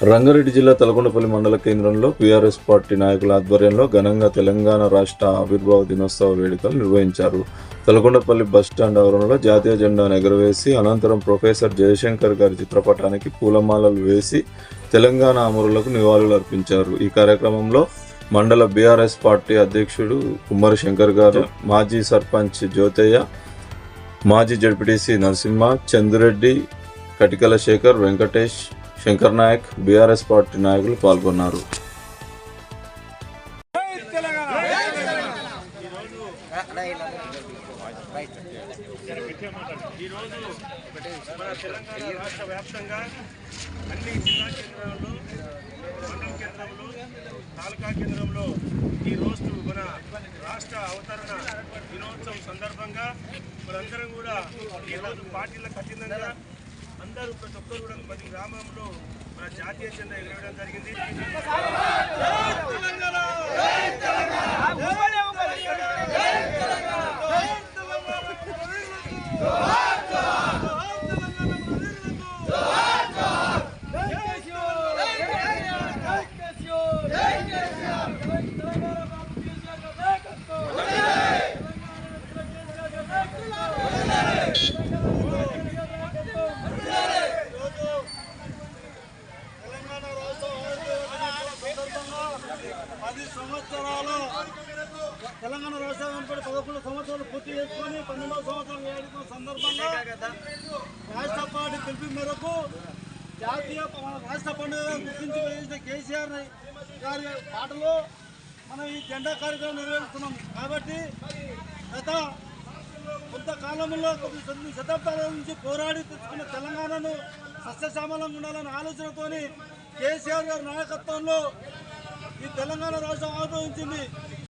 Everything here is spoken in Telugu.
రంగారెడ్డి జిల్లా తలకొండపల్లి మండల కేంద్రంలో పీఆర్ఎస్ పార్టీ నాయకుల ఆధ్వర్యంలో ఘనంగా తెలంగాణ రాష్ట్ర ఆవిర్భావ దినోత్సవ వేడుకలు నిర్వహించారు. తలకొండపల్లి బస్ స్టాండ్ ఆవరణలో జాతీయ జెండాను ఎగరవేసి అనంతరం ప్రొఫెసర్ జయశంకర్ గారి చిత్రపటానికి పూలమాలలు వేసి తెలంగాణ అమరులకు నివాళులు అర్పించారు. ఈ కార్యక్రమంలో మండల బీఆర్ఎస్ పార్టీ అధ్యక్షుడు కుమ్మరి శంకర్ గారు మాజీ సర్పంచ్ జ్యోతయ్య మాజీ ZPTC Narasimha Chandreddy Katikala Shekar Venkatesh Shankar Nayak BRS party నాయకులు పాల్గొన్నారు. ఈరోజు మన తెలంగాణ రాష్ట్ర వ్యాప్తంగా అన్ని జిల్లా కేంద్రాల్లో మండల కేంద్రంలో తాలూకా కేంద్రంలో ఈ రోజు మన రాష్ట్ర అవతరణ దినోత్సవం సందర్భంగా మనందరం కూడా ఈరోజు పార్టీలకు కఠినంగా అందరూ ప్రతి ఒక్కరు కూడా ప్రతి గ్రామంలో మన జాతీయ జెండా ఎగరవేయడం జరిగింది. పది సంవత్సరాలు తెలంగాణ రాష్ట్రం ఏర్పడి పదకొండు సంవత్సరాలు పూర్తి చేసుకొని పన్నెండవ సంవత్సరం ఏడుకున్న సందర్భంగా రాష్ట్ర పార్టీ పిలుపు మేరకు జాతీయ రాష్ట్ర పండుగ గుర్తించి వేసిన కేసీఆర్ గారి పాటలో మనం ఈ జెండా కార్యక్రమం నిర్వహిస్తున్నాం కాబట్టి గత కొంతకాలంలో కొన్ని శతాబ్దాల నుంచి పోరాడి తెచ్చుకున్న తెలంగాణను సస్యశ్యామలంగా ఉండాలనే ఆలోచనతోని కేసీఆర్ గారి నాయకత్వంలో ఈ తెలంగాణ రాష్ట్రం ఆవిర్భవించింది